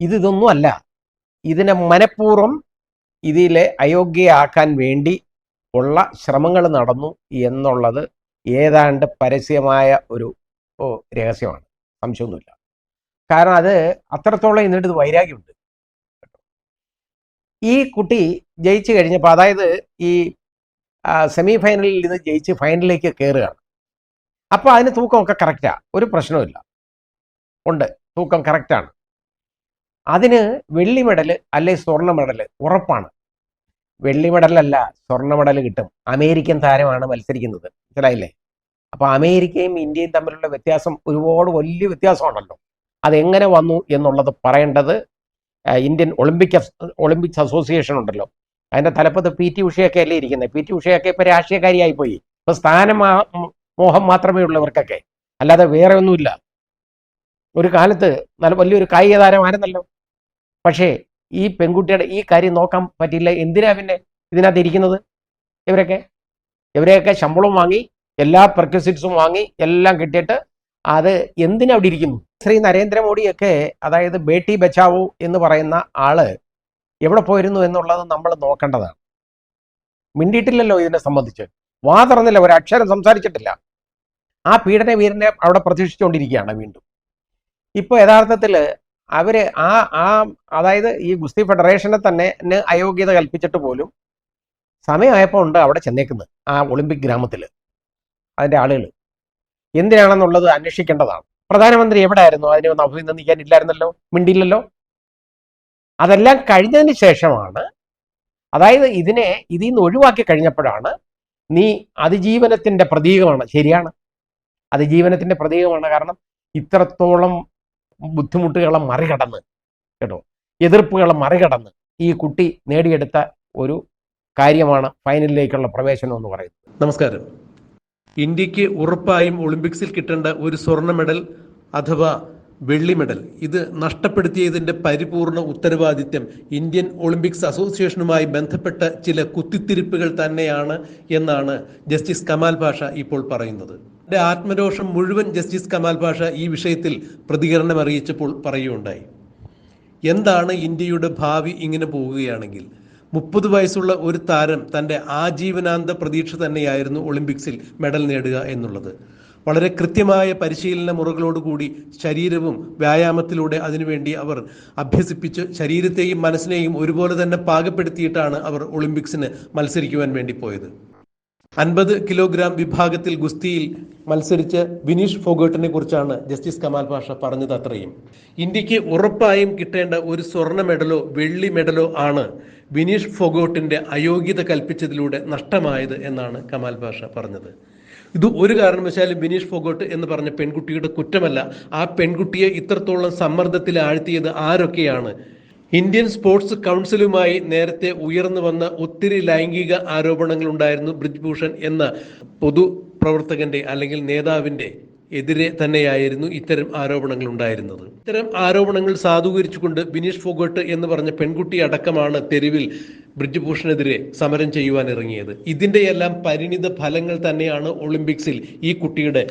ഇത് ഇതൊന്നും അല്ല ഇതിനെ മനഃപൂർവം ഇതിലെ അയോഗ്യയാക്കാൻ വേണ്ടി ഉള്ള ശ്രമങ്ങൾ നടന്നു എന്നുള്ളത് ഏതാണ്ട് പരസ്യമായ ഒരു രഹസ്യമാണ്. സംശയമൊന്നുമില്ല. കാരണം അത് അത്രത്തോളം എന്നിട്ട് വൈരാഗ്യമുണ്ട്. ഈ കുട്ടി ജയിച്ചു കഴിഞ്ഞപ്പോൾ അതായത് ഈ സെമി ഫൈനലിൽ നിന്ന് ജയിച്ച് ഫൈനലിലേക്ക് കയറുകയാണ് അപ്പോൾ അതിന് തൂക്കമൊക്കെ കറക്റ്റാണ് ഒരു പ്രശ്നവുമില്ല. ഉണ്ട്. തൂക്കം കറക്റ്റാണ് അതിന് വെള്ളി മെഡൽ അല്ലെ സ്വർണ മെഡൽ ഉറപ്പാണ്. വെള്ളി മെഡലല്ല സ്വർണ മെഡൽ കിട്ടും. അമേരിക്കൻ താരമാണ് മത്സരിക്കുന്നത്. മനസ്സിലായില്ലേ? അപ്പൊ അമേരിക്കയും ഇന്ത്യയും തമ്മിലുള്ള വ്യത്യാസം ഒരുപാട് വലിയ വ്യത്യാസമാണല്ലോ. അതെങ്ങനെ വന്നു എന്നുള്ളത് പറയേണ്ടത് ഇന്ത്യൻ ഒളിമ്പിക് ഒളിമ്പിക്സ് അസോസിയേഷൻ ഉണ്ടല്ലോ. അതിന്റെ തലപ്പത്ത് പി ടി ഉഷയൊക്കെ അല്ലേ ഇരിക്കുന്നത് പി ടി ഉഷയൊക്കെ ഇപ്പൊ രാഷ്ട്രീയക്കാരിയായി പോയി. ഇപ്പൊ സ്ഥാനം മോഹം മാത്രമേ ഉള്ളവർക്കൊക്കെ അല്ലാതെ വേറെ ഒന്നുമില്ല. ഒരു കാലത്ത് നല്ല വലിയൊരു കായിക താരമായിരുന്നല്ലോ പക്ഷേ ഈ പെൺകുട്ടിയുടെ ഈ കാര്യം നോക്കാൻ പറ്റില്ല എന്തിനാ പിന്നെ ഇതിനകത്ത് ഇരിക്കുന്നത്? ഇവരൊക്കെ? ഇവരെയൊക്കെ ശമ്പളം വാങ്ങി എല്ലാ പെർക്യൂസിറ്റ്സും വാങ്ങി എല്ലാം കിട്ടിയിട്ട് അത് എന്തിനാ അവിടെ ഇരിക്കുന്നു? ശ്രീ നരേന്ദ്രമോദിയൊക്കെ അതായത് ബേട്ടി ബച്ചാവോ എന്ന് പറയുന്ന ആൾ എവിടെ പോയിരുന്നു എന്നുള്ളത് നമ്മൾ നോക്കേണ്ടതാണ്. മിണ്ടിയിട്ടില്ലല്ലോ ഇതിനെ സംബന്ധിച്ച്. വാ തുറന്നില്ല ഒരു അക്ഷരം സംസാരിച്ചിട്ടില്ല. ആ പീഡന വീരനെ അവിടെ പ്രതീക്ഷിച്ചുകൊണ്ടിരിക്കുകയാണ് വീണ്ടും. ഇപ്പൊ യഥാർത്ഥത്തിൽ അവർ ആ ആ അതായത് ഈ ഗുസ്തി ഫെഡറേഷനെ തന്നെ അയോഗ്യത കൽപ്പിച്ചിട്ട് പോലും സമയമായപ്പോൾ ഉണ്ട് അവിടെ ചെന്നേക്കുന്നത് ആ ഒളിമ്പിക് ഗ്രാമത്തിൽ അതിന്റെ ആളുകൾ എന്തിനാണെന്നുള്ളത് അന്വേഷിക്കേണ്ടതാണ്. പ്രധാനമന്ത്രി എവിടെ ആയിരുന്നു അതിനെ ഒന്ന് അഭിനന്ദിക്കാൻ ഇല്ലായിരുന്നല്ലോ മിണ്ടിയില്ലല്ലോ? അതെല്ലാം കഴിഞ്ഞതിന് ശേഷമാണ് അതായത് ഇതിനെ ഇതിൽ നിന്ന് ഒഴിവാക്കി കഴിഞ്ഞപ്പോഴാണ് നീ അതിജീവനത്തിന്റെ പ്രതീകമാണ്. ശരിയാണ്. അതിജീവനത്തിന്റെ പ്രതീകമാണ് കാരണം ഇത്രത്തോളം ബുദ്ധിമുട്ടുകളെ മറികടന്ന് കേട്ടോ. എതിർപ്പുകളെ മറികടന്ന് ഈ കുട്ടി നേടിയെടുത്ത ഒരു കാര്യമാണ് ഫൈനലിലേക്കുള്ള പ്രവേശനം എന്ന് പറയുന്നത്. നമസ്കാരം. ഇന്ത്യയ്ക്ക് ഉറപ്പായും ഒളിമ്പിക്സിൽ കിട്ടേണ്ട ഒരു സ്വർണ മെഡൽ അഥവാ വെള്ളി മെഡൽ ഇത് നഷ്ടപ്പെടുത്തിയതിന്റെ പരിപൂർണ ഉത്തരവാദിത്യം ഇന്ത്യൻ ഒളിമ്പിക്സ് അസോസിയേഷനുമായി ബന്ധപ്പെട്ട ചില കുത്തിത്തിരിപ്പുകൾ തന്നെയാണ് എന്നാണ് ജസ്റ്റിസ് കമാൽ ഭാഷ ഇപ്പോൾ പറയുന്നത്. ആത്മരോഷം മുഴുവൻ ജസ്റ്റിസ് കമാൽ പാഷ ഈ വിഷയത്തിൽ പ്രതികരണം അറിയിച്ചപ്പോൾ പറയുകയുണ്ടായി. എന്താണ് ഇന്ത്യയുടെ ഭാവി ഇങ്ങനെ പോവുകയാണെങ്കിൽ മുപ്പത് വയസ്സുള്ള ഒരു താരം തന്റെ ആജീവനാന്ത പ്രതീക്ഷ തന്നെയായിരുന്നു ഒളിമ്പിക്സിൽ മെഡൽ നേടുക എന്നുള്ളത്. വളരെ കൃത്യമായ പരിശീലന മുറകളോടുകൂടി ശരീരവും വ്യായാമത്തിലൂടെ അതിനുവേണ്ടി അവർ അഭ്യസിപ്പിച്ച് ശരീരത്തെയും മനസ്സിനെയും ഒരുപോലെ തന്നെ പാകപ്പെടുത്തിയിട്ടാണ് അവർ ഒളിമ്പിക്സിന് മത്സരിക്കുവാൻ വേണ്ടി പോയത്. അൻപത് കിലോഗ്രാം വിഭാഗത്തിൽ ഗുസ്തിയിൽ മത്സരിച്ച് വിനീഷ് ഫോഗോട്ടിനെ കുറിച്ചാണ് ജസ്റ്റിസ് കമാൽ പാഷ പറഞ്ഞത് അത്രയും. ഇന്ത്യയ്ക്ക് ഉറപ്പായും കിട്ടേണ്ട ഒരു സ്വർണ മെഡലോ വെള്ളി മെഡലോ ആണ് വിനീഷ് ഫോഗോട്ടിന്റെ അയോഗ്യത കൽപ്പിച്ചതിലൂടെ നഷ്ടമായത് എന്നാണ് കമാൽ പാഷ പറഞ്ഞത്. ഇത് ഒരു കാരണവശാലും വിനീഷ് ഫോഗോട്ട് എന്ന് പറഞ്ഞ പെൺകുട്ടിയുടെ കുറ്റമല്ല. ആ പെൺകുട്ടിയെ ഇത്രത്തോളം സമ്മർദ്ദത്തിൽ ആഴ്ത്തിയത് ആരൊക്കെയാണ്? ഇന്ത്യൻ സ്പോർട്സ് കൗൺസിലുമായി നേരത്തെ ഉയർന്നു വന്ന ഒത്തിരി ലൈംഗിക ആരോപണങ്ങൾ ഉണ്ടായിരുന്നു ബ്രിജ്ഭൂഷൺ എന്ന പൊതു പ്രവർത്തകന്റെ അല്ലെങ്കിൽ നേതാവിന്റെ എതിരെ തന്നെയായിരുന്നു ഇത്തരം ആരോപണങ്ങൾ ഉണ്ടായിരുന്നത് ഇത്തരം ആരോപണങ്ങൾ സാധൂകരിച്ചുകൊണ്ട് ബിനീഷ് ഫോഗട്ട് എന്ന് പറഞ്ഞ പെൺകുട്ടി അടക്കമാണ് തെരുവിൽ ബ്രിജ്ഭൂഷണെതിരെ സമരം ചെയ്യുവാൻ ഇറങ്ങിയത് ഇതിന്റെയെല്ലാം പരിണിത ഫലങ്ങൾ തന്നെയാണ് ഒളിമ്പിക്സിൽ ഈ കുട്ടിയുടെ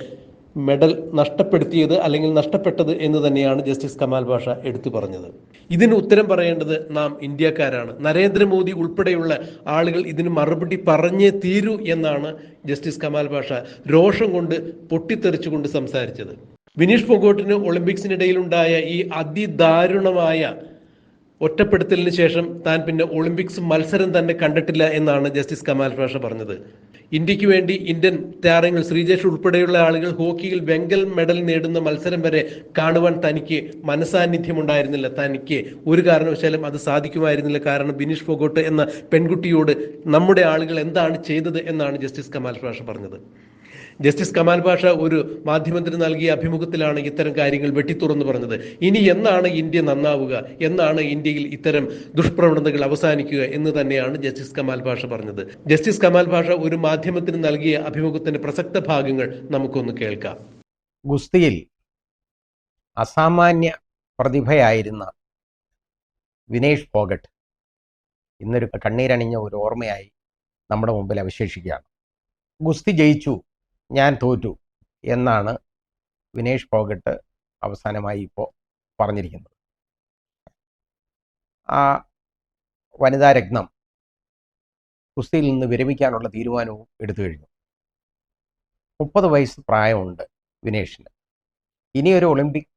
മെഡൽ നഷ്ടപ്പെടുത്തിയത് അല്ലെങ്കിൽ നഷ്ടപ്പെട്ടത് എന്ന് തന്നെയാണ് ജസ്റ്റിസ് കമാൽ ഭാഷ എടുത്തു പറഞ്ഞത്. ഇതിന് ഉത്തരം പറയേണ്ടത് നാം ഇന്ത്യക്കാരാണ്. നരേന്ദ്രമോദി ഉൾപ്പെടെയുള്ള ആളുകൾ ഇതിന് മറുപടി പറഞ്ഞേ തീരൂ എന്നാണ് ജസ്റ്റിസ് കമാൽ ഭാഷ രോഷം കൊണ്ട് പൊട്ടിത്തെറിച്ചുകൊണ്ട് സംസാരിച്ചത്. വിനീഷ് പൊങ്കോട്ടിന് ഒളിമ്പിക്സിനിടയിലുണ്ടായ ഈ അതിദാരുണമായ ഒറ്റപ്പെടുത്തലിന് ശേഷം താൻ പിന്നെ ഒളിമ്പിക്സ് മത്സരം തന്നെ കണ്ടിട്ടില്ല എന്നാണ് ജസ്റ്റിസ് കമാൽ ഭാഷ പറഞ്ഞത്. ഇന്ത്യയ്ക്ക് വേണ്ടി ഇന്ത്യൻ താരങ്ങൾ ശ്രീജേഷ് ഉൾപ്പെടെയുള്ള ആളുകൾ ഹോക്കിയിൽ വെങ്കൽ മെഡൽ നേടുന്ന മത്സരം വരെ കാണുവാൻ തനിക്ക് മനസാന്നിധ്യം ഉണ്ടായിരുന്നില്ല തനിക്ക് ഒരു കാരണവശാലും അത് സാധിക്കുമായിരുന്നില്ല. കാരണം ബിനീഷ് ഫോഗോട്ട് എന്ന പെൺകുട്ടിയോട് നമ്മുടെ ആളുകൾ എന്താണ് ചെയ്തത് എന്നാണ് ജസ്റ്റിസ് കമാൽ പാഷ പറഞ്ഞത്. ജസ്റ്റിസ് കമാൽ പാഷ ഒരു മാധ്യമത്തിന് നൽകിയ അഭിമുഖത്തിലാണ് ഇത്തരം കാര്യങ്ങൾ വെട്ടിത്തുറന്നു പറഞ്ഞത്. ഇനി എന്നാണ് ഇന്ത്യ നന്നാവുക? എന്നാണ് ഇന്ത്യയിൽ ഇത്തരം ദുഷ്പ്രവണതകൾ അവസാനിക്കുക എന്ന് തന്നെയാണ് ജസ്റ്റിസ് കമാൽ പാഷ പറഞ്ഞത്. ജസ്റ്റിസ് കമാൽ പാഷ ഒരു മാധ്യമത്തിന് നൽകിയ അഭിമുഖത്തിന്റെ പ്രസക്ത ഭാഗങ്ങൾ നമുക്കൊന്ന് കേൾക്കാം. ഗുസ്തിയിൽ അസാമാന്യ പ്രതിഭയായിരുന്ന വിനേഷ് ഫോഗട്ട് ഇന്നൊരു കണ്ണീരണിഞ്ഞ ഒരു ഓർമ്മയായി നമ്മുടെ മുമ്പിൽ അവശേഷിക്കുകയാണ്. ഗുസ്തി ജയിച്ചു. ഞാൻ തോറ്റു എന്നാണ് വിനേഷ് പോകട്ട് അവസാനമായി ഇപ്പോൾ പറഞ്ഞിരിക്കുന്നത്. ആ വനിതാ രത്നം കുസ്തിയിൽ നിന്ന് വിരമിക്കാനുള്ള തീരുമാനവും എടുത്തു കഴിഞ്ഞു. മുപ്പത് വയസ്സ് പ്രായമുണ്ട് വിനേഷിന്. ഇനിയൊരു ഒളിമ്പിക്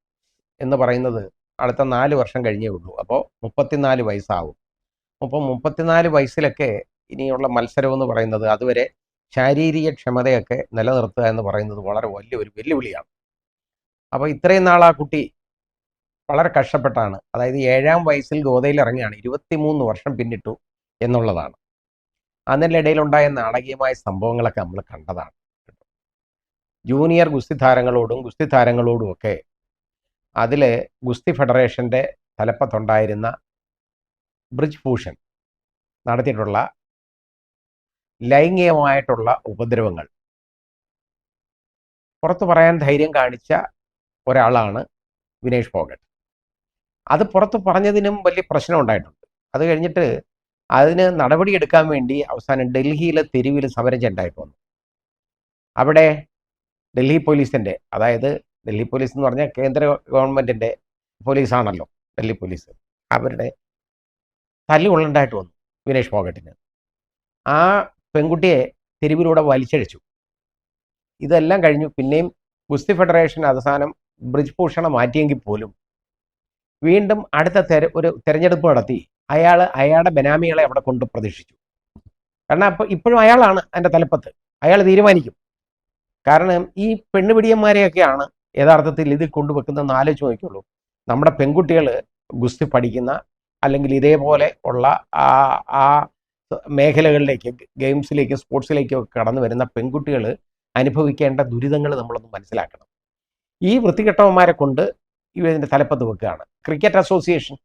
എന്ന് പറയുന്നത് അടുത്ത നാല് വർഷം കഴിഞ്ഞേ ഉള്ളൂ. അപ്പോൾ മുപ്പത്തിനാല് വയസ്സാവും. അപ്പോൾ മുപ്പത്തിനാല് വയസ്സിലൊക്കെ ഇനിയുള്ള മത്സരം എന്ന് പറയുന്നത് അതുവരെ ശാരീരിക ക്ഷമതയൊക്കെ നിലനിർത്തുക എന്ന് പറയുന്നത് വളരെ വലിയ വലിയൊരു വെല്ലുവിളിയാണ്. അപ്പോൾ ഇത്രയും നാൾ ആ കുട്ടി വളരെ കഷ്ടപ്പെട്ടാണ്. അതായത് ഏഴാം വയസ്സിൽ ഗോതയിൽ ഇറങ്ങിയാണ്. ഇരുപത്തിമൂന്ന് വർഷം പിന്നിട്ടു എന്നുള്ളതാണ്. അതിനിടയിലുണ്ടായ നാടകീയമായ സംഭവങ്ങളൊക്കെ നമ്മൾ കണ്ടതാണ്. ജൂനിയർ ഗുസ്തി താരങ്ങളോടും ഗുസ്തി താരങ്ങളോടും ഒക്കെ അതിൽ ഗുസ്തി ഫെഡറേഷന്റെ തലപ്പത്തുണ്ടായിരുന്ന ബ്രിജ് ഭൂഷൺ നടത്തിയിട്ടുള്ള ലൈംഗികമായിട്ടുള്ള ഉപദ്രവങ്ങൾ. പുറത്തു പറയാൻ ധൈര്യം കാണിച്ച ഒരാളാണ് വിനേഷ് ഫോഗട്ട് അത് പുറത്തു പറഞ്ഞതിനും വലിയ പ്രശ്നം ഉണ്ടായിട്ടുണ്ട്. അത് കഴിഞ്ഞിട്ട് അതിന് നടപടിയെടുക്കാൻ വേണ്ടി അവസാനം ഡൽഹിയിലെ തെരുവിൽ സമരം ചെണ്ടായിട്ട് വന്നു അവിടെ ഡൽഹി പോലീസിന്റെ അതായത് ഡൽഹി പോലീസ് എന്ന് പറഞ്ഞാൽ കേന്ദ്ര ഗവൺമെന്റിന്റെ പോലീസാണല്ലോ ഡൽഹി പോലീസ്. അവരുടെ തല്ലുകൊള്ളുണ്ടായിട്ട് വന്നു വിനേഷ് ഫോഗട്ടിന് ആ പെൺകുട്ടിയെ തെരുവിലൂടെ വലിച്ചഴിച്ചു. ഇതെല്ലാം കഴിഞ്ഞു. പിന്നെയും ഗുസ്തി ഫെഡറേഷൻ അവസാനം ബ്രിജ് ഭൂഷണ മാറ്റിയെങ്കിൽ പോലും വീണ്ടും അടുത്ത തെര ഒരു തെരഞ്ഞെടുപ്പ് നടത്തി. അയാൾ അയാളുടെ ബനാമികളെ അവിടെ കൊണ്ട് പ്രതീക്ഷിച്ചു. കാരണം അപ്പോൾ ഇപ്പോഴും അയാളാണ് എന്റെ തലപ്പത്ത്. അയാൾ തീരുമാനിക്കും. കാരണം ഈ പെണ്ണുപിടിയന്മാരെയൊക്കെയാണ് യഥാർത്ഥത്തിൽ ഇതിൽ കൊണ്ടുവെക്കുന്നതെന്ന് ആലോചിച്ച് നോക്കിയുള്ളൂ നമ്മുടെ പെൺകുട്ടികൾ ഗുസ്തി പഠിക്കുന്ന അല്ലെങ്കിൽ ഇതേപോലെ ഉള്ള ആ ആ മേഖലകളിലേക്ക് ഗെയിംസിലേക്ക് സ്പോർട്സിലേക്കൊക്കെ കടന്നു വരുന്ന പെൺകുട്ടികൾ അനുഭവിക്കേണ്ട ദുരിതങ്ങൾ നമ്മളൊന്ന് മനസ്സിലാക്കണം. ഈ വൃത്തികെട്ടവന്മാരെ കൊണ്ട് ഇതിന്റെ തലപ്പത്ത് വെക്കുകയാണ്. ക്രിക്കറ്റ് അസോസിയേഷൻ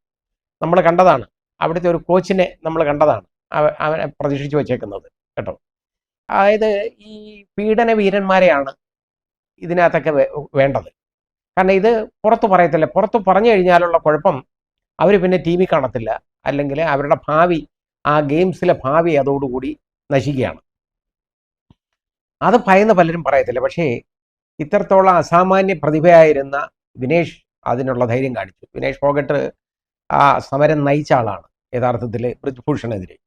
നമ്മൾ കണ്ടതാണ്. അവിടുത്തെ ഒരു കോച്ചിനെ നമ്മൾ കണ്ടതാണ്. അവനെ പ്രതീക്ഷിച്ചു വച്ചേക്കുന്നത് കേട്ടോ. അതായത് ഈ പീഡന വീരന്മാരെയാണ് ഇതിനകത്തൊക്കെ വേണ്ടത്. കാരണം ഇത് പുറത്ത് പറയത്തില്ല. പുറത്ത് പറഞ്ഞു കഴിഞ്ഞാലുള്ള കുഴപ്പം അവർ പിന്നെ ടീമിൽ കാണത്തില്ല. അല്ലെങ്കിൽ അവരുടെ ഭാവി ആ ഗെയിംസിലെ ഭാവി അതോടുകൂടി നശിക്കുകയാണ്. അത് ഭയന്ന് പലരും പറയത്തില്ല. പക്ഷേ ഇത്രത്തോളം അസാമാന്യ പ്രതിഭയായിരുന്ന വിനേഷ് അതിനുള്ള ധൈര്യം കാണിച്ചു. വിനേഷ് ഫോഗട്ട് ആ സമരം നയിച്ച ആളാണ് യഥാർത്ഥത്തിൽ ബ്രിജ്ഭൂഷണെതിരെ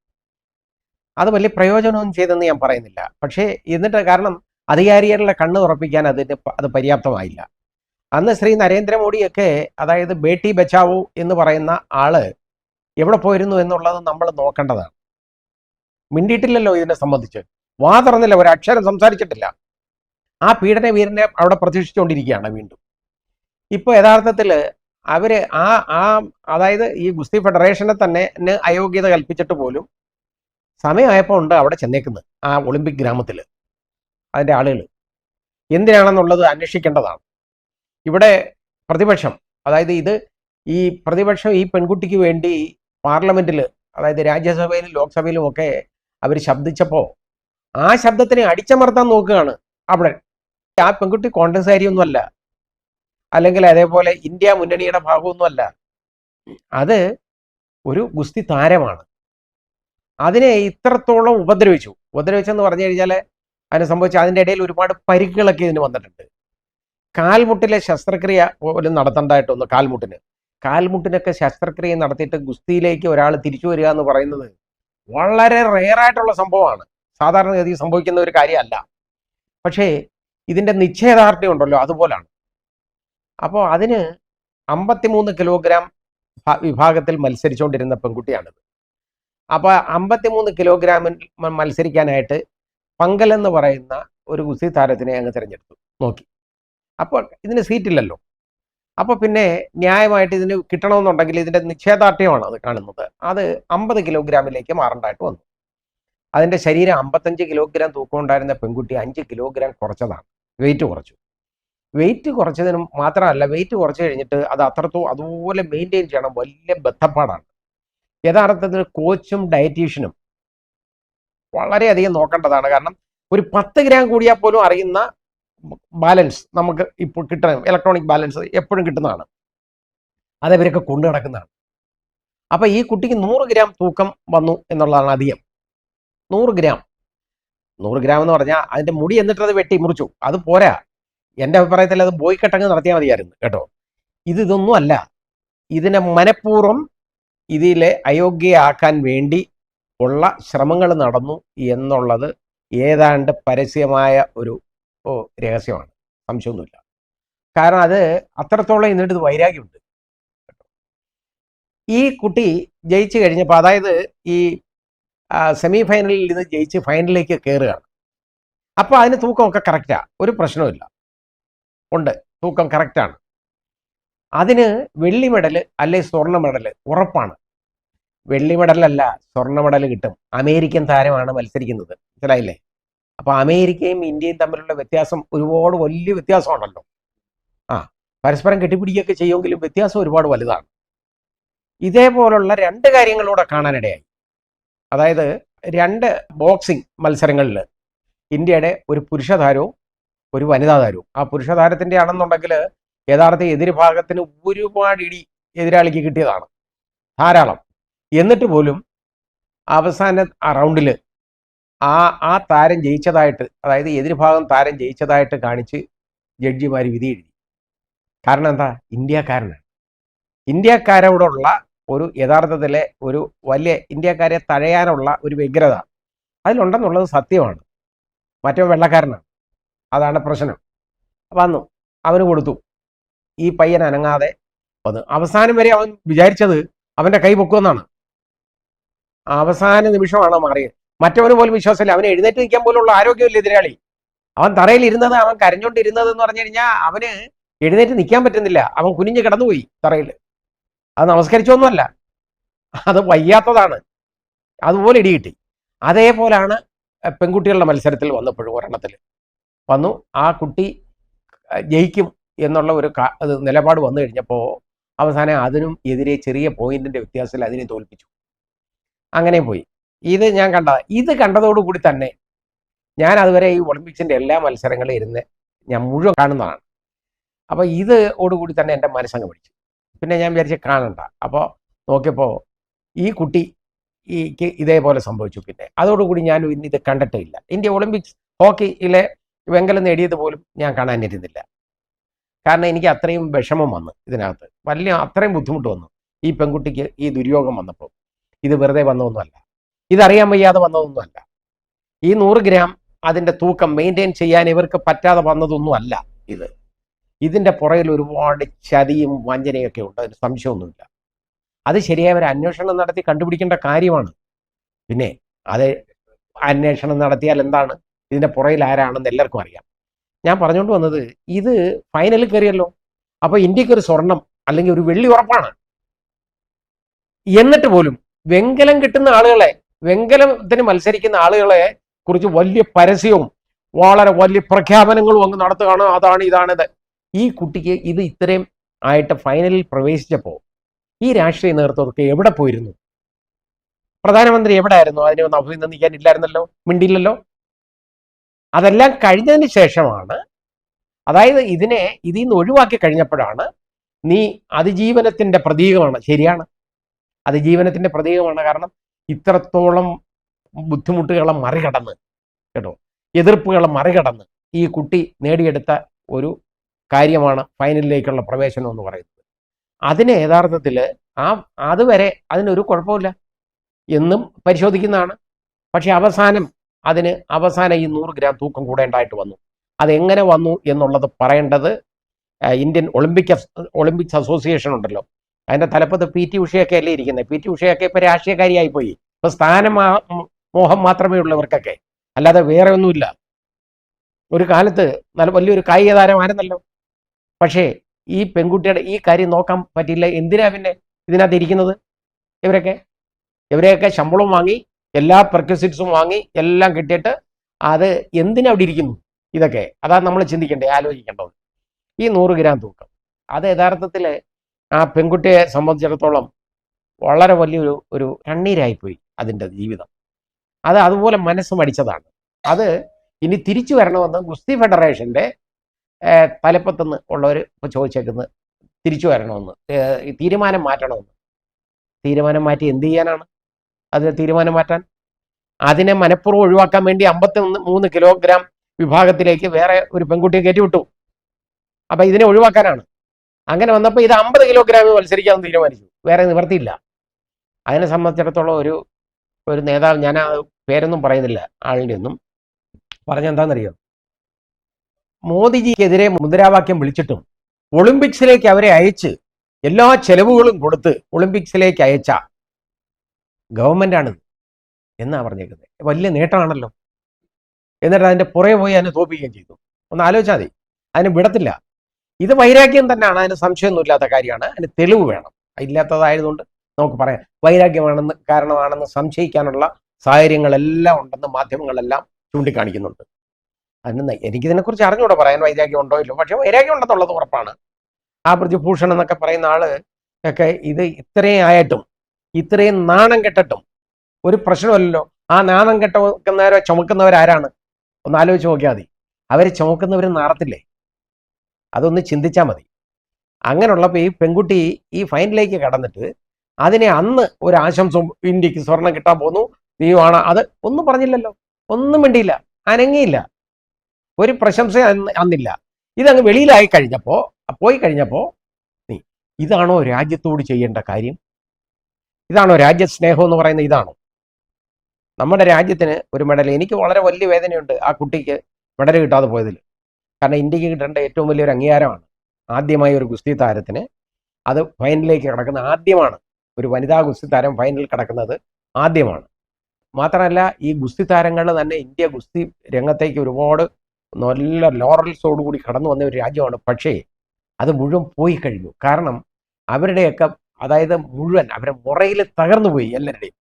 അത് വലിയ പ്രയോജനമൊന്നും ചെയ്തെന്ന് ഞാൻ പറയുന്നില്ല. പക്ഷേ എന്നിട്ട് കാരണം അധികാരികളുടെ കണ്ണ് ഉറപ്പിക്കാൻ അതിന് അത് പര്യാപ്തമായില്ല. അന്ന് ശ്രീ നരേന്ദ്രമോദിയൊക്കെ അതായത് ബേട്ടി ബച്ചാവോ എന്ന് പറയുന്ന ആൾ എവിടെ പോയിരുന്നു എന്നുള്ളത് നമ്മൾ നോക്കേണ്ടതാണ്. മിണ്ടിയിട്ടില്ലല്ലോ ഇതിനെ സംബന്ധിച്ച്. വാ തുറന്നില്ല ഒരു അക്ഷരം സംസാരിച്ചിട്ടില്ല. ആ പീഡന വീരനെ അവിടെ പ്രതീക്ഷിച്ചുകൊണ്ടിരിക്കുകയാണ് വീണ്ടും. ഇപ്പോൾ യഥാർത്ഥത്തിൽ അവർ ആ ആ അതായത് ഈ ഗുസ്തി ഫെഡറേഷനെ തന്നെ അയോഗ്യത കൽപ്പിച്ചിട്ട് പോലും സമയമായപ്പോൾ ഉണ്ട് അവിടെ ചെന്നേക്കുന്നത് ആ ഒളിമ്പിക് ഗ്രാമത്തിൽ അതിന്റെ ആളുകൾ എന്തിനാണെന്നുള്ളത് അന്വേഷിക്കേണ്ടതാണ്. ഇവിടെ പ്രതിപക്ഷം അതായത് ഇത് ഈ പ്രതിപക്ഷം ഈ പെൺകുട്ടിക്ക് വേണ്ടി പാർലമെന്റിൽ അതായത് രാജ്യസഭയിലും ലോക്സഭയിലും ഒക്കെ അവർ ശബ്ദിച്ചപ്പോൾ ആ ശബ്ദത്തിനെ അടിച്ചമർത്താൻ നോക്കുകയാണ് അവിടെ. ആ പെൺകുട്ടി കോൺഗ്രസ്സുകാരിയൊന്നുമല്ല. അല്ലെങ്കിൽ അതേപോലെ ഇന്ത്യ മുന്നണിയുടെ ഭാഗമൊന്നുമല്ല. അത് ഒരു ഗുസ്തി താരമാണ്. അതിനെ ഇത്രത്തോളം ഉപദ്രവിച്ചു. ഉപദ്രവിച്ചെന്ന് പറഞ്ഞു കഴിഞ്ഞാൽ അതിനെ സംഭവിച്ച അതിന്റെ ഇടയിൽ ഒരുപാട് പരിക്കുകളൊക്കെ ഇതിന് വന്നിട്ടുണ്ട്. കാൽമുട്ടിലെ ശസ്ത്രക്രിയ പോലും നടത്തേണ്ടതായിട്ടൊന്ന് കാൽമുട്ടിന്. കാൽമുട്ടിനൊക്കെ ശസ്ത്രക്രിയ നടത്തിയിട്ട് ഗുസ്തിയിലേക്ക് ഒരാൾ തിരിച്ചു വരിക എന്ന് പറയുന്നത് വളരെ റെയറായിട്ടുള്ള സംഭവമാണ്. സാധാരണഗതി സംഭവിക്കുന്ന ഒരു കാര്യമല്ല. പക്ഷേ ഇതിന്റെ നിശ്ചയദാർഢ്യം ഉണ്ടല്ലോ അതുപോലാണ്. അപ്പോൾ അതിന് അമ്പത്തിമൂന്ന് കിലോഗ്രാം വിഭാഗത്തിൽ മത്സരിച്ചുകൊണ്ടിരുന്ന പെൺകുട്ടിയാണിത്. അപ്പോൾ അമ്പത്തിമൂന്ന് കിലോഗ്രാമിൽ മത്സരിക്കാനായിട്ട് പങ്കൽ എന്ന് പറയുന്ന ഒരു ഗുസ്തി താരത്തിനെ അങ്ങ് തിരഞ്ഞെടുത്തു. നോക്കി. അപ്പോൾ ഇതിന് സീറ്റില്ലല്ലോ. അപ്പോൾ പിന്നെ ന്യായമായിട്ട് ഇതിന് കിട്ടണമെന്നുണ്ടെങ്കിൽ ഇതിന്റെ നിക്ഷേദാർഢ്യമാണ് അത് കാണുന്നത്. അത് അമ്പത് കിലോഗ്രാമിലേക്ക് മാറേണ്ടതായിട്ട് വന്നു. അതിന്റെ ശരീരം അമ്പത്തഞ്ച് കിലോഗ്രാം തൂക്കം ഉണ്ടായിരുന്ന പെൺകുട്ടി അഞ്ച് കിലോഗ്രാം കുറച്ചതാണ്. വെയിറ്റ് കുറച്ചു. വെയിറ്റ് കുറച്ചതിന് മാത്രമല്ല വെയിറ്റ് കുറച്ച് കഴിഞ്ഞിട്ട് അത് അത്രത്തോ അതുപോലെ മെയിന്റെയിൻ ചെയ്യണം. വലിയ ബന്ധപ്പാടാണ് യഥാർത്ഥത്തിൽ കോച്ചും ഡയറ്റീഷ്യനും വളരെയധികം നോക്കേണ്ടതാണ്. കാരണം ഒരു പത്ത് ഗ്രാം കൂടിയാൽ പോലും അറിയുന്ന ബാലൻസ് നമുക്ക് ഇപ്പോൾ കിട്ടണം ഇലക്ട്രോണിക് ബാലൻസ് എപ്പോഴും കിട്ടുന്നതാണ്. അത് ഇവരൊക്കെ കൊണ്ടു നടക്കുന്നതാണ്. അപ്പൊ ഈ കുട്ടിക്ക് നൂറ് ഗ്രാം തൂക്കം വന്നു എന്നുള്ളതാണ് അധികം. നൂറ് ഗ്രാം നൂറ് ഗ്രാം എന്ന് പറഞ്ഞാൽ അതിന്റെ മുടി എന്നിട്ട് അത് വെട്ടി മുറിച്ചു. അത് പോരാ. എന്റെ അഭിപ്രായത്തിൽ അത് ബോയ് കട്ടങ്ങ് നടത്തിയാൽ മതിയായിരുന്നു കേട്ടോ. ഇത് ഇതൊന്നും അല്ല. ഇതിനെ മനഃപൂർവം ഇതിലെ അയോഗ്യയാക്കാൻ വേണ്ടി ഉള്ള ശ്രമങ്ങൾ നടന്നു എന്നുള്ളത് ഏതാണ്ട് പരസ്യമായ ഒരു ഓ, രഹസ്യമാണ്. സംശയമൊന്നുമില്ല. കാരണം അത് അത്രത്തോളം എന്നിട്ട് ഇത് വൈരാഗ്യമുണ്ട്. ഈ കുട്ടി ജയിച്ചു കഴിഞ്ഞപ്പോൾ അതായത് ഈ സെമി ഫൈനലിൽ നിന്ന് ജയിച്ച് ഫൈനലിലേക്ക് കയറുകയാണ് അപ്പോൾ അതിന് തൂക്കമൊക്കെ കറക്റ്റാ ഒരു പ്രശ്നവുമില്ല. ഉണ്ട്. തൂക്കം കറക്റ്റാണ് അതിന് വെള്ളി മെഡൽ അല്ലെ സ്വർണ മെഡൽ ഉറപ്പാണ്. വെള്ളി മെഡലല്ല സ്വർണ മെഡൽ കിട്ടും. അമേരിക്കൻ താരമാണ് മത്സരിക്കുന്നത്. മനസ്സിലായില്ലേ? അപ്പൊ അമേരിക്കയും ഇന്ത്യയും തമ്മിലുള്ള വ്യത്യാസം ഒരുപാട് വലിയ വ്യത്യാസമാണല്ലോ. ആ പരസ്പരം കെട്ടിപ്പിടിക്കുകയൊക്കെ ചെയ്യുമെങ്കിലും വ്യത്യാസം ഒരുപാട് വലുതാണ്. ഇതേപോലുള്ള രണ്ട് കാര്യങ്ങളൂടെ കാണാനിടയായി. അതായത് രണ്ട് ബോക്സിംഗ് മത്സരങ്ങളിൽ ഇന്ത്യയുടെ ഒരു പുരുഷ താരവും ഒരു വനിതാ താരവും ആ പുരുഷ താരത്തിന്റെ ആണെന്നുണ്ടെങ്കിൽ യഥാർത്ഥ എതിർഭാഗത്തിന് ഒരുപാട് ഇടി എതിരാളിക്ക് കിട്ടിയതാണ്. ധാരാളം. എന്നിട്ട് പോലും അവസാന റൗണ്ടിൽ ആ ആ താരം ജയിച്ചതായിട്ട് അതായത് എതിർഭാഗം താരം ജയിച്ചതായിട്ട് കാണിച്ച് ജഡ്ജിമാർ വിധി എഴുതി. കാരണം എന്താ? ഇന്ത്യക്കാരനാണ്. ഇന്ത്യക്കാരോടുള്ള ഒരു യഥാർത്ഥത്തിലെ ഒരു വലിയ ഇന്ത്യക്കാരെ തഴയാനുള്ള ഒരു വ്യഗ്രത അതിലുണ്ടെന്നുള്ളത് സത്യമാണ്. മറ്റോ വെള്ളക്കാരനാണ്. അതാണ് പ്രശ്നം. വന്നു അവന് കൊടുത്തു. ഈ പയ്യൻ അനങ്ങാതെ വന്നു. അവസാനം വരെ അവൻ വിചാരിച്ചത് അവന്റെ കൈ പൊക്കുമെന്നാണ്. അവസാന നിമിഷമാണ് മാറിയത്. മറ്റവന് പോലും വിശ്വാസമില്ല. അവന് എഴുന്നേറ്റ് നിൽക്കാൻ പോലുള്ള ആരോഗ്യമില്ല എതിരാളി. അവൻ തറയിൽ ഇരുന്നത് അവൻ കരഞ്ഞോണ്ടിരുന്നത് എന്ന് പറഞ്ഞു കഴിഞ്ഞാൽ അവന് എഴുന്നേറ്റ് നിൽക്കാൻ പറ്റുന്നില്ല. അവൻ കുനിഞ്ഞ് കിടന്നുപോയി തറയിൽ. അത് നമസ്കരിച്ചൊന്നുമല്ല. അത് വയ്യാത്തതാണ്. അതുപോലെ ഇടി കിട്ടി. അതേപോലാണ് പെൺകുട്ടികളുടെ മത്സരത്തിൽ വന്നപ്പോഴും ഒരെണ്ണത്തിൽ. വന്നു. ആ കുട്ടി ജയിക്കും എന്നുള്ള ഒരു നിലപാട് വന്നു കഴിഞ്ഞപ്പോൾ അവസാനം അതിനും എതിരെ ചെറിയ പോയിന്റിന്റെ വ്യത്യാസത്തിൽ അതിനെ തോൽപ്പിച്ചു. അങ്ങനെ പോയി. ഇത് ഞാൻ കണ്ട ഇത് കണ്ടതോടുകൂടി തന്നെ ഞാൻ അതുവരെ ഈ ഒളിമ്പിക്സിന്റെ എല്ലാ മത്സരങ്ങളും ഇരുന്ന് ഞാൻ മുഴുവൻ കാണുന്നതാണ്. അപ്പോൾ ഇത് ഓടുകൂടി തന്നെ എന്റെ മനസ്സങ്ങ് പിടിച്ചു. പിന്നെ ഞാൻ വിചാരിച്ച് കാണണ്ട. അപ്പോൾ നോക്കിയപ്പോൾ ഈ കുട്ടി ഈ ഇതേപോലെ സംഭവിച്ചു പിന്നെ. അതോടുകൂടി ഞാൻ ഇന്ന് ഇത് കണ്ടിട്ടേ ഇല്ല ഇന്ത്യ ഒളിമ്പിക്സ് ഹോക്കിയിലെ വെങ്കലം നേടിയത് പോലും ഞാൻ കാണാനിരുന്നില്ല. കാരണം എനിക്ക് അത്രയും വിഷമം വന്നു ഇതിനകത്ത്. വലിയ അത്രയും ബുദ്ധിമുട്ട് വന്നു. ഈ പെൺകുട്ടിക്ക് ഈ ദുര്യോഗം വന്നപ്പോൾ ഇത് വെറുതെ വന്നതൊന്നുമല്ല. ഇതറിയാൻ വയ്യാതെ വന്നതൊന്നുമല്ല. ഈ നൂറ് ഗ്രാം അതിന്റെ തൂക്കം മെയിന്റെയിൻ ചെയ്യാൻ ഇവർക്ക് പറ്റാതെ വന്നതൊന്നുമല്ല ഇത്. ഇതിന്റെ പുറകിൽ ഒരുപാട് ചതിയും വഞ്ചനയൊക്കെ ഉണ്ട്. അതിന് സംശയമൊന്നുമില്ല. അത് ശരിയായ ഒരു അന്വേഷണം നടത്തി കണ്ടുപിടിക്കേണ്ട കാര്യമാണ്. പിന്നെ അത് അന്വേഷണം നടത്തിയാൽ എന്താണ്? ഇതിന്റെ പുറയിൽ ആരാണെന്ന് എല്ലാവർക്കും അറിയാം. ഞാൻ പറഞ്ഞുകൊണ്ട് വന്നത് ഇത് ഫൈനലിൽ കയറിയല്ലോ. അപ്പൊ ഇന്ത്യയ്ക്ക് ഒരു സ്വർണം അല്ലെങ്കിൽ ഒരു വെള്ളി ഉറപ്പാണ്. എന്നിട്ട് പോലും വെങ്കലം കിട്ടുന്ന ആളുകളെ വെങ്കലത്തിന് മത്സരിക്കുന്ന ആളുകളെ കുറിച്ച് വലിയ പരസ്യവും വളരെ വലിയ പ്രഖ്യാപനങ്ങളും അങ്ങ് നടത്തുകയാണ്. അതാണ് ഇതാണിത്. ഈ കുട്ടിക്ക് ഇത് ഇത്രയും ആയിട്ട് ഫൈനലിൽ പ്രവേശിച്ചപ്പോൾ ഈ രാഷ്ട്രീയ നേതൃത്വമൊക്കെ എവിടെ പോയിരുന്നു? പ്രധാനമന്ത്രി എവിടെ ആയിരുന്നു അതിനെ ഒന്ന് അഭിനന്ദിക്കാൻ ഇല്ലായിരുന്നല്ലോ? മിണ്ടില്ലല്ലോ അതെല്ലാം കഴിഞ്ഞതിന് ശേഷമാണ്. അതായത് ഇതിനെ ഇതിൽ നിന്ന് ഒഴിവാക്കി കഴിഞ്ഞപ്പോഴാണ് നീ അതിജീവനത്തിന്റെ പ്രതീകമാണ്. ശരിയാണ്. അതിജീവനത്തിന്റെ പ്രതീകമാണ് കാരണം ഇത്രത്തോളം ബുദ്ധിമുട്ടുകളെ മറികടന്ന് കേട്ടോ. എതിർപ്പുകളെ മറികടന്ന് ഈ കുട്ടി നേടിയെടുത്ത ഒരു കാര്യമാണ് ഫൈനലിലേക്കുള്ള പ്രവേശനം എന്ന് പറയുന്നത്. അതിനെ യഥാർത്ഥത്തിൽ ആ അതുവരെ അതിനൊരു കുഴപ്പമില്ല. എന്നും പരിശോധിക്കുന്നതാണ്. പക്ഷെ അവസാനം അതിന് അവസാനം ഈ നൂറ് ഗ്രാം തൂക്കം കൂടേണ്ടതായിട്ട് വന്നു. അതെങ്ങനെ വന്നു എന്നുള്ളത് പറയേണ്ടത് ഇന്ത്യൻ ഒളിമ്പിക് ഒളിമ്പിക്സ് അസോസിയേഷൻ ഉണ്ടല്ലോ. അതിന്റെ തലപ്പത്ത് പി ടി ഉഷയൊക്കെ അല്ലേ ഇരിക്കുന്നത് പി ടി ഉഷയൊക്കെ ഇപ്പൊ രാഷ്ട്രീയക്കാരിയായി പോയി ഇപ്പൊ സ്ഥാനം മോഹം മാത്രമേ ഉള്ളവർക്കൊക്കെ. അല്ലാതെ വേറെ ഒന്നുമില്ല. ഒരു കാലത്ത് നല്ല വലിയൊരു കായിക താരമായിരുന്നല്ലോ. പക്ഷേ ഈ പെൺകുട്ടിയുടെ ഈ കാര്യം നോക്കാൻ പറ്റില്ല. എന്തിനാ പിന്നെ ഇതിനകത്ത് ഇരിക്കുന്നത്? ഇവരൊക്കെ? ഇവരെയൊക്കെ ശമ്പളവും വാങ്ങി എല്ലാ പെർക്വസിറ്റ്സും വാങ്ങി എല്ലാം കിട്ടിയിട്ട് അത് എന്തിനാ അവിടെ ഇരിക്കുന്നു? ഇതൊക്കെ. അതാണ് നമ്മൾ ചിന്തിക്കേണ്ടേ ആലോചിക്കേണ്ടത്. ഈ നൂറ് ഗ്രാം തൂക്കം. അത് യഥാർത്ഥത്തിൽ ആ പെൺകുട്ടിയെ സംബന്ധിച്ചിടത്തോളം വളരെ വലിയൊരു ഒരു കണ്ണീരായിപ്പോയി അതിന്റെ ജീവിതം. അത് അതുപോലെ മനസ്സ് മടിച്ചതാണ്. അത് ഇനി തിരിച്ചു വരണമെന്ന് ഗുസ്തി ഫെഡറേഷന്റെ തലപ്പത്തുനിന്ന് ഉള്ളവർ ഇപ്പോൾ ചോദിച്ചേക്കുന്നത് തിരിച്ചു വരണമെന്ന് തീരുമാനം മാറ്റണമെന്ന്. തീരുമാനം മാറ്റി എന്ത് ചെയ്യാനാണ്? അതിന് തീരുമാനം മാറ്റാൻ? അതിനെ മനഃപൂർവം ഒഴിവാക്കാൻ വേണ്ടി അമ്പത്തി മൂന്ന് കിലോഗ്രാം വിഭാഗത്തിലേക്ക് വേറെ ഒരു പെൺകുട്ടിയെ കയറ്റിവിട്ടു അപ്പൊ ഇതിനെ ഒഴിവാക്കാനാണ്. അങ്ങനെ വന്നപ്പോൾ ഇത് അമ്പത് കിലോഗ്രാമിൽ മത്സരിക്കാമെന്ന് തീരുമാനിച്ചു. വേറെ നിവർത്തിയില്ല. അതിനെ സംബന്ധിച്ചിടത്തോളം ഒരു ഒരു നേതാവ് ഞാൻ ആ പേരൊന്നും പറയുന്നില്ല ആളിന്റെ ഒന്നും. പറഞ്ഞെന്താണെന്നറിയോ മോദിജിക്കെതിരെ മുദ്രാവാക്യം വിളിച്ചിട്ടും ഒളിമ്പിക്സിലേക്ക് അവരെ അയച്ച് എല്ലാ ചെലവുകളും കൊടുത്ത് ഒളിമ്പിക്സിലേക്ക് അയച്ച ഗവൺമെന്റാണിത് എന്നാ പറഞ്ഞേക്കുന്നത്. വലിയ നേട്ടമാണല്ലോ. എന്നിട്ട് അതിന്റെ പുറകെ പോയി അതിനെ തോൽപ്പിക്കുകയും ചെയ്തു. ഒന്ന് ആലോചിച്ചാൽ മതി. അതിന് വിടത്തില്ല. ഇത് വൈരാഗ്യം തന്നെയാണ്. അതിന് സംശയമൊന്നും ഇല്ലാത്ത കാര്യമാണ്. അതിന് തെളിവ് വേണം. ഇല്ലാത്തതായതുകൊണ്ട് നമുക്ക് പറയാം. വൈരാഗ്യമാണെന്ന് കാരണമാണെന്ന് സംശയിക്കാനുള്ള സാഹചര്യങ്ങളെല്ലാം ഉണ്ടെന്ന് മാധ്യമങ്ങളെല്ലാം ചൂണ്ടിക്കാണിക്കുന്നുണ്ട്. അതിന് എനിക്കിതിനെക്കുറിച്ച് അറിഞ്ഞൂടെ. പറയാൻ വൈരാഗ്യം ഉണ്ടോ ഇല്ലോ പക്ഷെ വൈരാഗ്യം ഉണ്ടെന്നുള്ളത് ഉറപ്പാണ്. ആ പ്രതിഭൂഷൺ എന്നൊക്കെ പറയുന്ന ആൾ ഒക്കെ ഇത് ഇത്രയും ആയിട്ടും ഇത്രയും നാണം കെട്ടിട്ടും ഒരു പ്രശ്നമല്ലല്ലോ. ആ നാണം കെട്ടുന്നവരെ ചുമക്കുന്നവരാരാണ്? ഒന്ന് ആലോചിച്ച് നോക്കിയാൽ മതി. അവരെ ചുമക്കുന്നവർ നാറത്തില്ലേ? അതൊന്ന് ചിന്തിച്ചാൽ മതി. അങ്ങനെയുള്ളപ്പോൾ ഈ പെൺകുട്ടി ഈ ഫൈനലിലേക്ക് കടന്നിട്ട് അതിനെ അന്ന് ഒരു ഇന്ത്യയ്ക്ക് സ്വർണം കിട്ടാൻ പോന്നു. നീയുമാണ് അത് ഒന്നും പറഞ്ഞില്ലല്ലോ. ഒന്നും വേണ്ടിയില്ല അനങ്ങിയില്ല. ഒരു പ്രശംസ അന്ന് അന്നില്ല. ഇതങ്ങ് വെളിയിലായി കഴിഞ്ഞപ്പോൾ പോയി കഴിഞ്ഞപ്പോൾ നീ ഇതാണോ രാജ്യത്തോട് ചെയ്യേണ്ട കാര്യം? ഇതാണോ രാജ്യസ്നേഹം എന്ന് പറയുന്ന ഇതാണോ? നമ്മുടെ രാജ്യത്തിന് ഒരു മെഡൽ. എനിക്ക് വളരെ വലിയ വേദനയുണ്ട് ആ കുട്ടിക്ക് മെഡൽ കിട്ടാതെ പോയതിൽ കാരണം ഇന്ത്യയ്ക്ക് കിട്ടേണ്ട ഏറ്റവും വലിയൊരു അംഗീകാരമാണ് ആദ്യമായി ഒരു ഗുസ്തി താരത്തിന്. അത് ഫൈനലിലേക്ക് കടക്കുന്ന ആദ്യമാണ്. ഒരു വനിതാ ഗുസ്തി താരം ഫൈനലിൽ കടക്കുന്നത് ആദ്യമാണ്. മാത്രമല്ല ഈ ഗുസ്തി താരങ്ങൾ തന്നെ ഇന്ത്യ ഗുസ്തി രംഗത്തേക്ക് ഒരുപാട് നല്ല ലോറൽസോടുകൂടി കടന്നു വന്ന ഒരു രാജ്യമാണ്. പക്ഷേ അത് മുഴുവൻ പോയി കഴിഞ്ഞു. കാരണം അവരുടെയൊക്കെ അതായത് മുഴുവൻ അവരെ മുറയിൽ തകർന്നു പോയി എല്ലാവരുടെയും.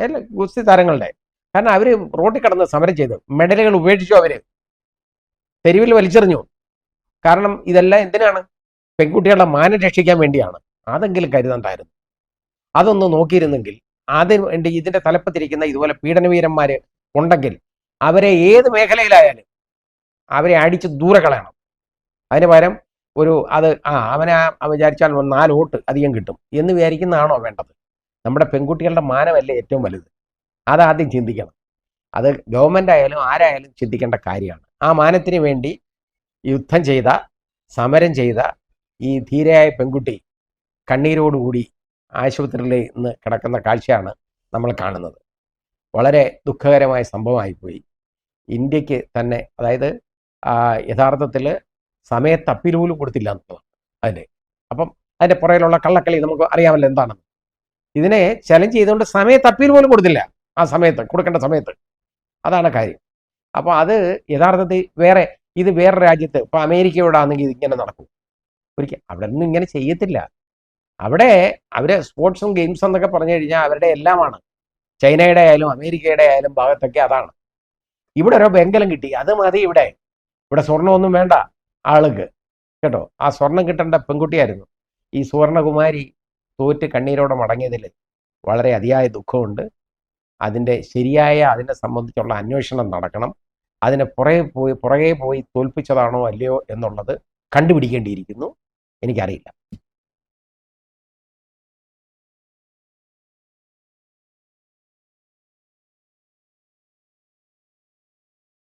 എല്ലാ ഗുസ്തി താരങ്ങളുടെ. കാരണം അവർ റോഡിൽ കടന്ന് സമരം ചെയ്തു. മെഡലുകൾ ഉപേക്ഷിച്ചു അവർ. തെരുവിൽ വലിച്ചെറിഞ്ഞു. കാരണം ഇതെല്ലാം എന്തിനാണ്? പെൺകുട്ടികളുടെ മാനം രക്ഷിക്കാൻ വേണ്ടിയാണ്. അതെങ്കിലും കരുതണ്ടായിരുന്നു. അതൊന്ന് നോക്കിയിരുന്നെങ്കിൽ അതിന് വേണ്ടി ഇതിന്റെ തലപ്പത്തിരിക്കുന്ന ഇതുപോലെ പീഡനവീരന്മാര് ഉണ്ടെങ്കിൽ അവരെ ഏത് മേഖലയിലായാലും അവരെ അടിച്ച് ദൂരെ കളയണം. അതിന് പകരം ഒരു അത് ആ അവനെ വിചാരിച്ചാൽ നാല് വോട്ട് അധികം കിട്ടും എന്ന് വിചാരിക്കുന്നതാണോ വേണ്ടത്? നമ്മുടെ പെൺകുട്ടികളുടെ മാനമല്ലേ ഏറ്റവും വലുത്? അതാദ്യം ചിന്തിക്കണം. അത് ഗവൺമെന്റ് ആയാലും ആരായാലും ചിന്തിക്കേണ്ട കാര്യമാണ്. ആ മാനത്തിന് വേണ്ടി യുദ്ധം ചെയ്ത സമരം ചെയ്ത ഈ ധീരയായ പെൺകുട്ടി കണ്ണീരോടുകൂടി ആശുപത്രിയിൽ ഇന്ന് കിടക്കുന്ന കാഴ്ചയാണ് നമ്മൾ കാണുന്നത്. വളരെ ദുഃഖകരമായ സംഭവമായിപ്പോയി. ഇന്ത്യയ്ക്ക് തന്നെ അതായത് യഥാർത്ഥത്തിൽ സമയത്ത് അപ്പീൽ പോലും കൊടുത്തില്ല എന്നുള്ളതാണ് അതിന്റെ അപ്പം അതിന്റെ പുറകിലുള്ള കള്ളക്കളി നമുക്ക് അറിയാമല്ലോ എന്താണെന്ന്. ഇതിനെ ചലഞ്ച് ചെയ്തുകൊണ്ട് സമയത്ത് അപ്പീൽ പോലും കൊടുത്തില്ല ആ സമയത്ത് കൊടുക്കേണ്ട സമയത്ത്. അതാണ് കാര്യം. അപ്പോൾ അത് യഥാർത്ഥത്തിൽ വേറെ ഇത് വേറെ രാജ്യത്ത് ഇപ്പോൾ അമേരിക്കയോടാണെങ്കിൽ ഇങ്ങനെ നടക്കും. ഒരിക്കൽ അവിടെ ഒന്നും ഇങ്ങനെ ചെയ്യത്തില്ല. അവിടെ അവർ സ്പോർട്സും ഗെയിംസും എന്നൊക്കെ പറഞ്ഞു കഴിഞ്ഞാൽ അവരുടെ എല്ലാമാണ്. ചൈനയുടെ ആയാലും അമേരിക്കയുടെ ആയാലും ഭാഗത്തൊക്കെ അതാണ്. ഇവിടെ ഒരു വെങ്കലം കിട്ടി. അത് മതി ഇവിടെ. ഇവിടെ സ്വർണമൊന്നും വേണ്ട ആൾക്ക് കേട്ടോ? ആ സ്വർണം കിട്ടേണ്ട പെൺകുട്ടിയായിരുന്നു. ഈ സുവർണകുമാരി തോറ്റ് കണ്ണീരോടെ മടങ്ങിയതിൽ വളരെ അതിയായ ദുഃഖമുണ്ട്. അതിന്റെ ശരിയായ അതിനെ സംബന്ധിച്ചുള്ള അന്വേഷണം നടക്കണം. അതിനെ പുറകെ പോയി പുറകെ പോയി തോൽപ്പിച്ചതാണോ അല്ലയോ എന്നുള്ളത് കണ്ടുപിടിക്കേണ്ടിയിരിക്കുന്നു. എനിക്കറിയില്ല.